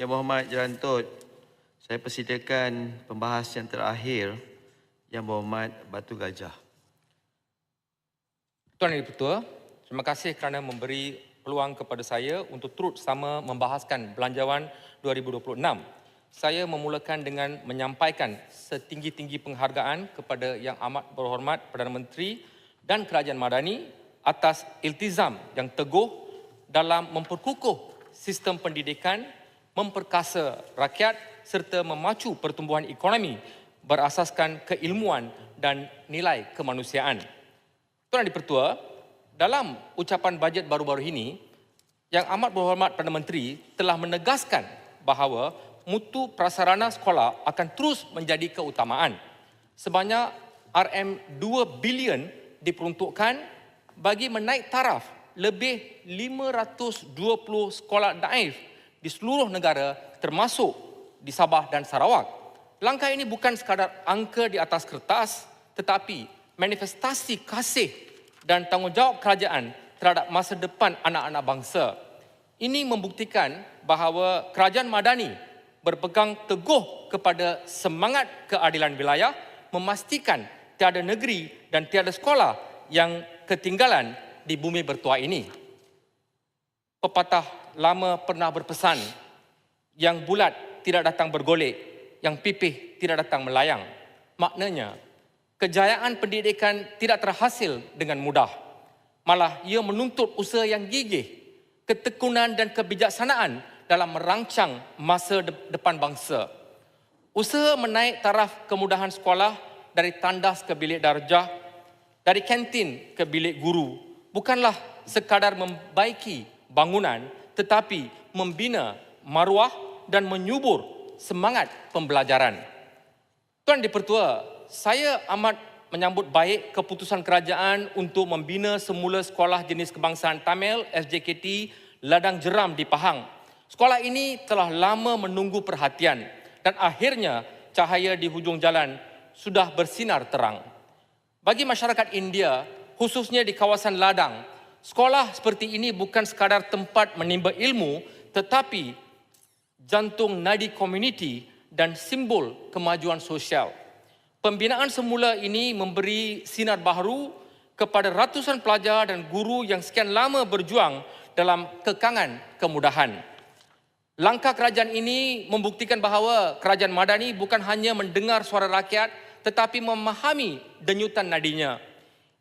Yang Berhormat Jalan Tut, saya persilakan pembahas yang terakhir Yang Berhormat Batu Gajah. Tuan Yang Ketua, terima kasih kerana memberi peluang kepada saya untuk turut sama membahaskan Belanjawan 2026. Saya memulakan dengan menyampaikan setinggi-tinggi penghargaan kepada Yang Amat Berhormat Perdana Menteri dan Kerajaan Madani atas iltizam yang teguh dalam memperkukuh sistem pendidikan, memperkasa rakyat serta memacu pertumbuhan ekonomi berasaskan keilmuan dan nilai kemanusiaan. Tuan Yang Pertua, dalam ucapan bajet baru-baru ini, Yang Amat Berhormat Perdana Menteri telah menegaskan bahawa mutu prasarana sekolah akan terus menjadi keutamaan. Sebanyak RM2 bilion diperuntukkan bagi menaik taraf lebih 520 sekolah daif di seluruh negara termasuk di Sabah dan Sarawak. Langkah ini bukan sekadar angka di atas kertas tetapi manifestasi kasih dan tanggungjawab kerajaan terhadap masa depan anak-anak bangsa. Ini membuktikan bahawa kerajaan Madani berpegang teguh kepada semangat keadilan wilayah memastikan tiada negeri dan tiada sekolah yang ketinggalan di bumi bertuah ini. Pepatah lama pernah berpesan yang bulat tidak datang bergolek, yang pipih tidak datang melayang. Maknanya, kejayaan pendidikan tidak terhasil dengan mudah. Malah ia menuntut usaha yang gigih, ketekunan dan kebijaksanaan dalam merancang masa de- depan bangsa. Usaha menaik taraf kemudahan sekolah dari tandas ke bilik darjah, dari kantin ke bilik guru, bukanlah sekadar membaiki bangunan tetapi membina maruah dan menyubur semangat pembelajaran. Tuan Dipertua, saya amat menyambut baik keputusan kerajaan untuk membina semula sekolah jenis kebangsaan Tamil SJKT Ladang Jeram di Pahang. Sekolah ini telah lama menunggu perhatian dan akhirnya cahaya di hujung jalan sudah bersinar terang. Bagi masyarakat India, khususnya di kawasan ladang, sekolah seperti ini bukan sekadar tempat menimba ilmu tetapi jantung nadi komuniti dan simbol kemajuan sosial. Pembinaan semula ini memberi sinar baharu kepada ratusan pelajar dan guru yang sekian lama berjuang dalam kekangan kemudahan. Langkah kerajaan ini membuktikan bahawa kerajaan Madani bukan hanya mendengar suara rakyat tetapi memahami denyutan nadinya.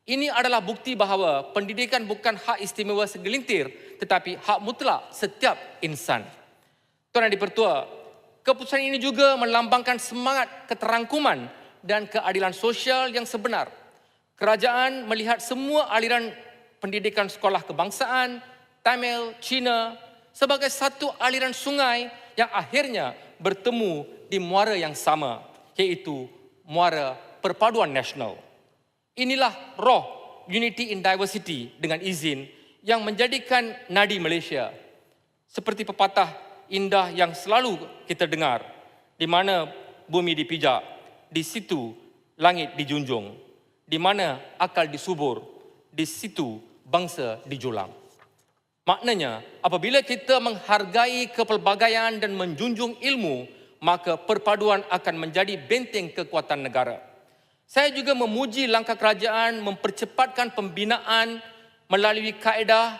Ini adalah bukti bahawa pendidikan bukan hak istimewa segelintir tetapi hak mutlak setiap insan. Tuan Yang Dipertua, keputusan ini juga melambangkan semangat keterangkuman dan keadilan sosial yang sebenar. Kerajaan melihat semua aliran pendidikan sekolah kebangsaan, Tamil, Cina sebagai satu aliran sungai yang akhirnya bertemu di muara yang sama, iaitu muara perpaduan nasional. Inilah roh unity in diversity dengan izin yang menjadikan nadi Malaysia. Seperti pepatah indah yang selalu kita dengar, di mana bumi dipijak, di situ langit dijunjung, di mana akal disubur, di situ bangsa dijulang. Maknanya, apabila kita menghargai kepelbagaian dan menjunjung ilmu, maka perpaduan akan menjadi benteng kekuatan negara. Saya juga memuji langkah kerajaan mempercepatkan pembinaan melalui kaedah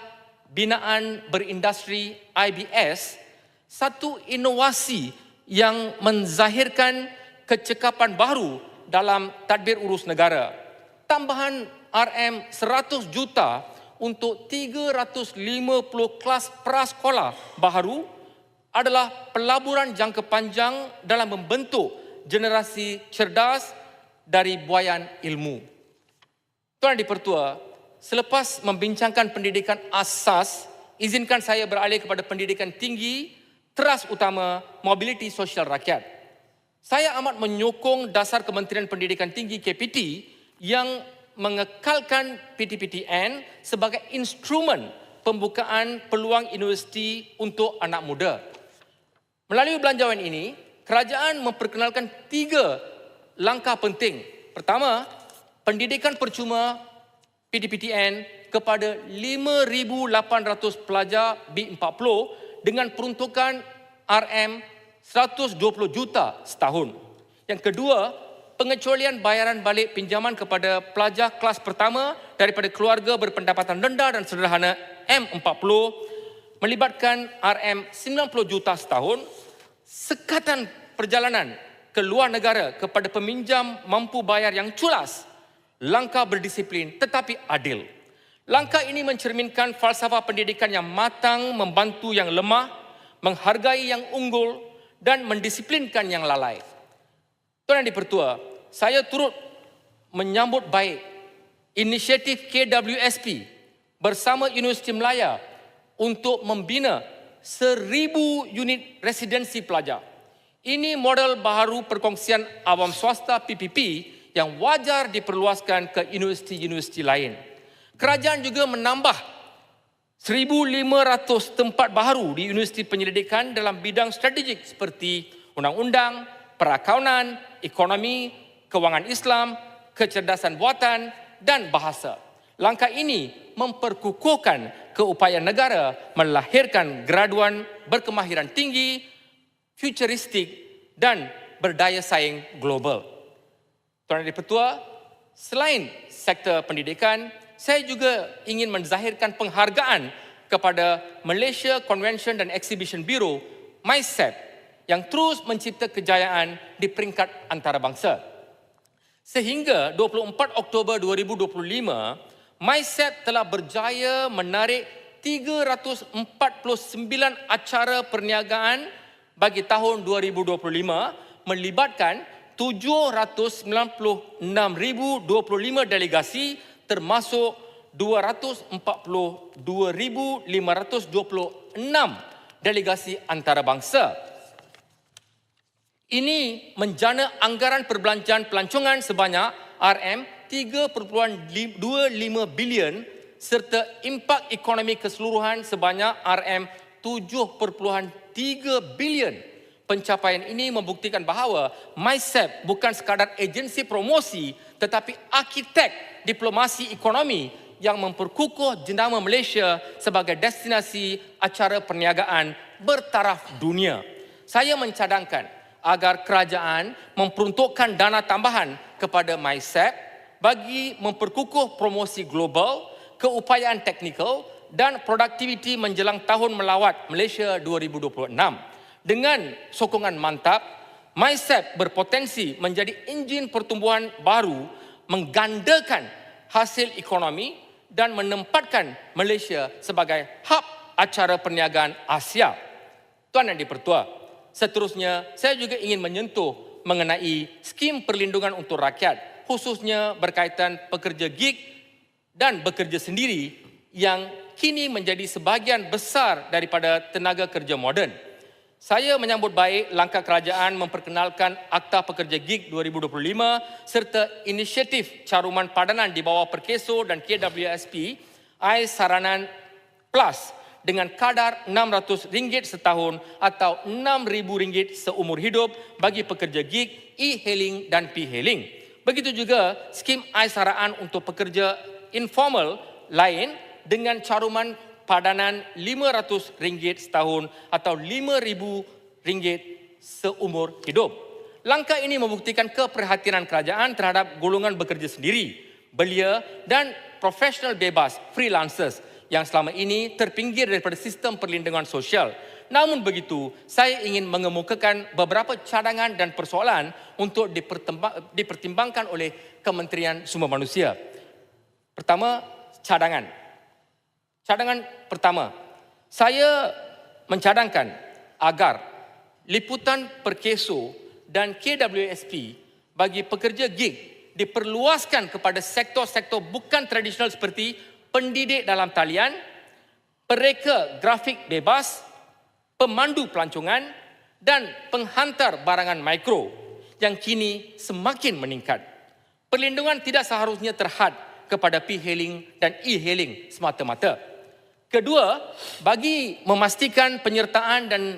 binaan berindustri IBS, satu inovasi yang menzahirkan kecekapan baru dalam tadbir urus negara. Tambahan RM 100 juta untuk 350 kelas prasekolah baharu adalah pelaburan jangka panjang dalam membentuk generasi cerdas dari buayan ilmu. Tuan Dipertua, selepas membincangkan pendidikan asas, izinkan saya beralih kepada pendidikan tinggi, teras utama mobiliti sosial rakyat. Saya amat menyokong dasar Kementerian Pendidikan Tinggi KPT yang mengekalkan PTPTN sebagai instrumen pembukaan peluang universiti untuk anak muda. Melalui belanjawan ini, kerajaan memperkenalkan tiga langkah penting. Pertama, pendidikan percuma PDPTN kepada 5,800 pelajar B40 dengan peruntukan RM 120 juta setahun. Yang kedua, pengecualian bayaran balik pinjaman kepada pelajar kelas pertama daripada keluarga berpendapatan rendah dan sederhana M40 melibatkan RM 90 juta setahun, sekatan perjalanan ke luar negara kepada peminjam mampu bayar yang culas, langkah berdisiplin tetapi adil. Langkah ini mencerminkan falsafah pendidikan yang matang membantu yang lemah, menghargai yang unggul dan mendisiplinkan yang lalai. Tuan Yang Dipertua, saya turut menyambut baik inisiatif KWSP bersama Universiti Melaya untuk membina seribu unit residensi pelajar. Ini model baharu perkongsian awam swasta PPP yang wajar diperluaskan ke universiti-universiti lain. Kerajaan juga menambah 1,500 tempat baharu di Universiti Penyelidikan dalam bidang strategik seperti undang-undang, perakaunan, ekonomi, kewangan Islam, kecerdasan buatan dan bahasa. Langkah ini memperkukuhkan keupayaan negara melahirkan graduan berkemahiran tinggi, futuristik dan berdaya saing global. Tuan Yang Dipertua, selain sektor pendidikan, saya juga ingin menzahirkan penghargaan kepada Malaysia Convention dan Exhibition Bureau, MySEP, yang terus mencipta kejayaan di peringkat antarabangsa. Sehingga 24 Oktober 2025, MySEP telah berjaya menarik 349 acara perniagaan bagi tahun 2025 melibatkan 796,025 delegasi termasuk 242,526 delegasi antarabangsa. Ini menjana anggaran perbelanjaan pelancongan sebanyak RM 3.25 bilion serta impak ekonomi keseluruhan sebanyak RM 7.3 bilion. Pencapaian ini membuktikan bahawa MySEP bukan sekadar agensi promosi tetapi arkitek diplomasi ekonomi yang memperkukuh jenama Malaysia sebagai destinasi acara perniagaan bertaraf dunia. Saya mencadangkan agar kerajaan memperuntukkan dana tambahan kepada MySEP bagi memperkukuh promosi global, keupayaan teknikal dan produktiviti menjelang tahun melawat Malaysia 2026. Dengan sokongan mantap, MySEP berpotensi menjadi enjin pertumbuhan baru menggandakan hasil ekonomi dan menempatkan Malaysia sebagai hub acara perniagaan Asia. Tuan Yang Dipertua, seterusnya saya juga ingin menyentuh mengenai skim perlindungan untuk rakyat khususnya berkaitan pekerja gig dan bekerja sendiri yang kini menjadi sebahagian besar daripada tenaga kerja moden. Saya menyambut baik langkah kerajaan memperkenalkan Akta Pekerja Gig 2025 serta inisiatif caruman padanan di bawah Perkeso dan KWSP AI Saranan Plus dengan kadar RM600 setahun atau RM6,000 seumur hidup bagi pekerja gig, e-hailing dan p-hailing. Begitu juga skim AI Saraan untuk pekerja informal lain dengan caruman padanan RM500 setahun atau RM5,000 seumur hidup. Langkah ini membuktikan keprihatinan kerajaan terhadap golongan bekerja sendiri, belia dan profesional bebas freelancers yang selama ini terpinggir daripada sistem perlindungan sosial. Namun begitu, saya ingin mengemukakan beberapa cadangan dan persoalan untuk dipertimbangkan oleh Kementerian Sumber Manusia. Pertama, cadangan. Cadangan pertama, saya mencadangkan agar liputan perkeso dan KWSP bagi pekerja gig diperluaskan kepada sektor-sektor bukan tradisional seperti pendidik dalam talian, pereka grafik bebas, pemandu pelancongan dan penghantar barangan mikro yang kini semakin meningkat. Perlindungan tidak seharusnya terhad kepada p-hailing dan e-hailing semata-mata. Kedua, bagi memastikan penyertaan dan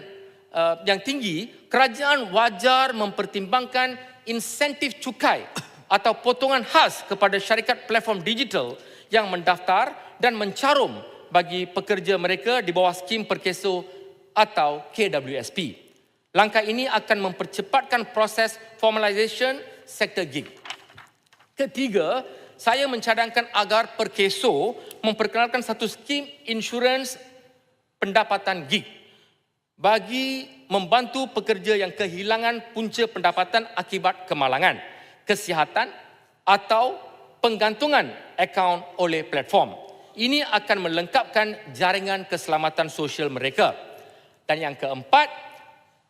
uh, yang tinggi, kerajaan wajar mempertimbangkan insentif cukai atau potongan khas kepada syarikat platform digital yang mendaftar dan mencarum bagi pekerja mereka di bawah skim perkeso atau KWSP. Langkah ini akan mempercepatkan proses formalization sektor gig. Ketiga, saya mencadangkan agar Perkeso memperkenalkan satu skim insurans pendapatan gig bagi membantu pekerja yang kehilangan punca pendapatan akibat kemalangan, kesihatan atau penggantungan akaun oleh platform. Ini akan melengkapkan jaringan keselamatan sosial mereka. Dan yang keempat,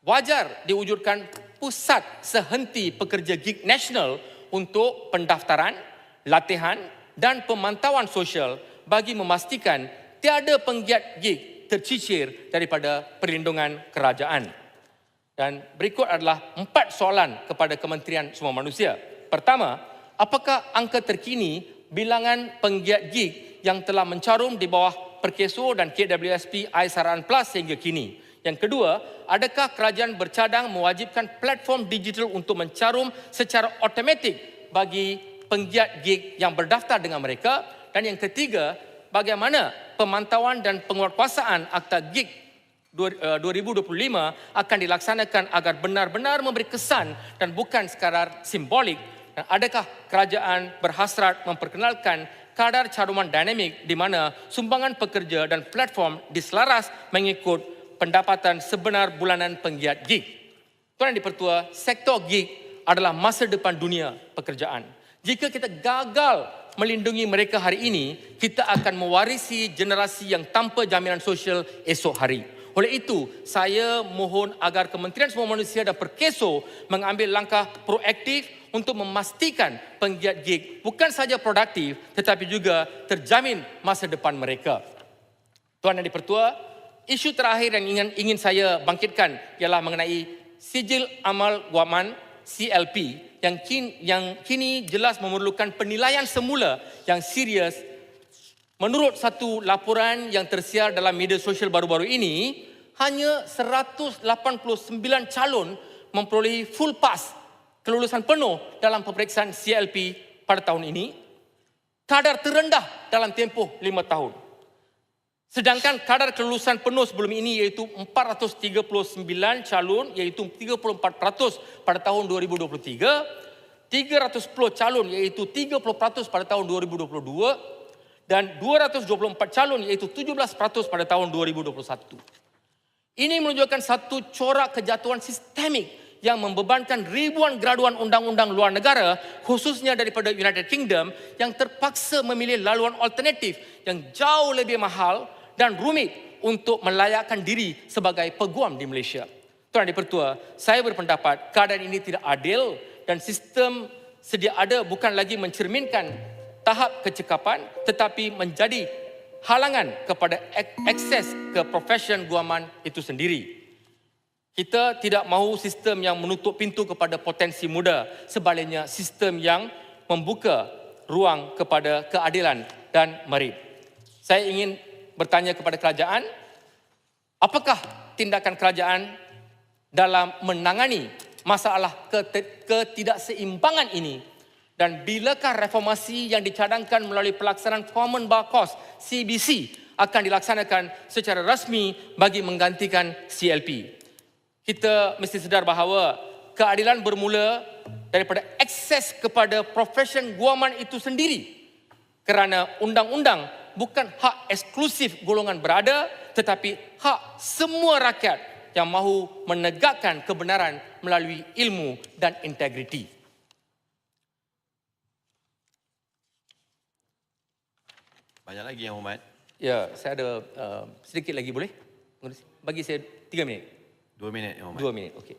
wajar diwujudkan pusat sehenti pekerja gig nasional untuk pendaftaran, latihan dan pemantauan sosial bagi memastikan tiada penggiat gig tercicir daripada perlindungan kerajaan. Dan berikut adalah empat soalan kepada Kementerian Semua Manusia. Pertama, apakah angka terkini bilangan penggiat gig yang telah mencarum di bawah Perkeso dan KWSP Aisaran Plus sehingga kini? Yang kedua, adakah kerajaan bercadang mewajibkan platform digital untuk mencarum secara automatik bagi penggiat gig yang berdaftar dengan mereka? Dan yang ketiga, bagaimana pemantauan dan penguatkuasaan Akta Gig 2025 akan dilaksanakan agar benar-benar memberi kesan dan bukan sekadar simbolik dan adakah kerajaan berhasrat memperkenalkan kadar caruman dinamik di mana sumbangan pekerja dan platform diselaras mengikut pendapatan sebenar bulanan penggiat gig. Tuan Yang Dipertua, sektor gig adalah masa depan dunia pekerjaan. Jika kita gagal melindungi mereka hari ini, kita akan mewarisi generasi yang tanpa jaminan sosial esok hari. Oleh itu, saya mohon agar Kementerian Semua Manusia dan Perkeso mengambil langkah proaktif untuk memastikan penggiat gig bukan saja produktif tetapi juga terjamin masa depan mereka. Tuan Yang Dipertua, isu terakhir yang ingin, ingin saya bangkitkan ialah mengenai sijil amal guaman CLP yang kini, yang kini jelas memerlukan penilaian semula yang serius Menurut satu laporan yang tersiar dalam media sosial baru-baru ini, hanya 189 calon memperolehi full pass kelulusan penuh dalam peperiksaan CLP pada tahun ini. Kadar terendah dalam tempoh lima tahun. Sedangkan kadar kelulusan penuh sebelum ini iaitu 439 calon iaitu 34% pada tahun 2023, 310 calon iaitu 30% pada tahun 2022 dan 224 calon iaitu 17% pada tahun 2021. Ini menunjukkan satu corak kejatuhan sistemik yang membebankan ribuan graduan undang-undang luar negara khususnya daripada United Kingdom yang terpaksa memilih laluan alternatif yang jauh lebih mahal dan rumit untuk melayakkan diri sebagai peguam di Malaysia. Tuan Yang Dipertua, saya berpendapat keadaan ini tidak adil dan sistem sedia ada bukan lagi mencerminkan tahap kecekapan tetapi menjadi halangan kepada ak- akses ke profesion guaman itu sendiri. Kita tidak mahu sistem yang menutup pintu kepada potensi muda, sebaliknya sistem yang membuka ruang kepada keadilan dan merit. Saya ingin bertanya kepada kerajaan, apakah tindakan kerajaan dalam menangani masalah ket- ketidakseimbangan ini dan bilakah reformasi yang dicadangkan melalui pelaksanaan Common Bar Cost CBC akan dilaksanakan secara rasmi bagi menggantikan CLP. Kita mesti sedar bahawa keadilan bermula daripada akses kepada profesion guaman itu sendiri. Kerana undang-undang bukan hak eksklusif golongan berada tetapi hak semua rakyat yang mahu menegakkan kebenaran melalui ilmu dan integriti. Banyak lagi yang hormat. Ya, saya ada uh, sedikit lagi boleh? Bagi saya tiga minit. Dua minit yang hormat. Dua minit, okey.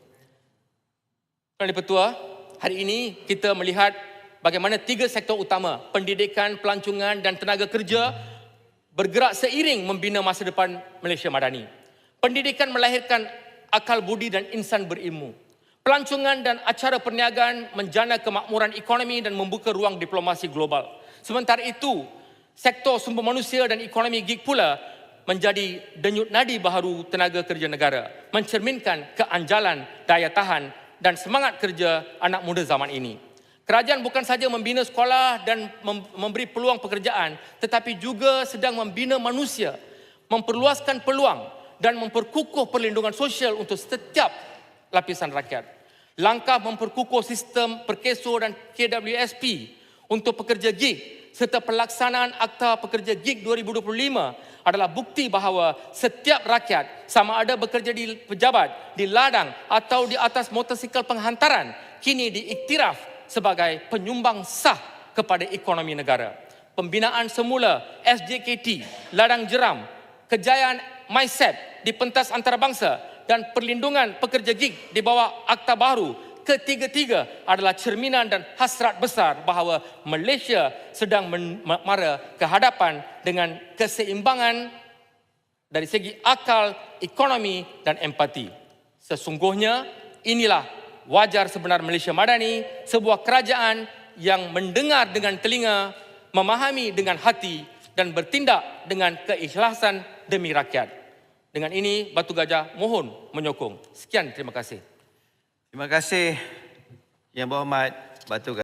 Tuan Dipertua, hari ini kita melihat bagaimana tiga sektor utama, pendidikan, pelancongan dan tenaga kerja bergerak seiring membina masa depan Malaysia Madani. Pendidikan melahirkan akal budi dan insan berilmu. Pelancongan dan acara perniagaan menjana kemakmuran ekonomi dan membuka ruang diplomasi global. Sementara itu, sektor sumber manusia dan ekonomi gig pula menjadi denyut nadi baharu tenaga kerja negara, mencerminkan keanjalan, daya tahan dan semangat kerja anak muda zaman ini. Kerajaan bukan saja membina sekolah dan mem- memberi peluang pekerjaan, tetapi juga sedang membina manusia, memperluaskan peluang dan memperkukuh perlindungan sosial untuk setiap lapisan rakyat. Langkah memperkukuh sistem perkeso dan KWSP untuk pekerja gig serta pelaksanaan Akta Pekerja Gig 2025 adalah bukti bahawa setiap rakyat sama ada bekerja di pejabat, di ladang atau di atas motosikal penghantaran kini diiktiraf sebagai penyumbang sah kepada ekonomi negara. Pembinaan semula SJKT, Ladang Jeram, kejayaan MySet di pentas antarabangsa dan perlindungan pekerja gig di bawah Akta Baru ketiga-tiga adalah cerminan dan hasrat besar bahawa Malaysia sedang mara ke hadapan dengan keseimbangan dari segi akal, ekonomi dan empati. Sesungguhnya inilah wajar sebenar Malaysia Madani, sebuah kerajaan yang mendengar dengan telinga, memahami dengan hati dan bertindak dengan keikhlasan demi rakyat. Dengan ini Batu Gajah mohon menyokong. Sekian terima kasih. Terima kasih Yang Berhormat Batu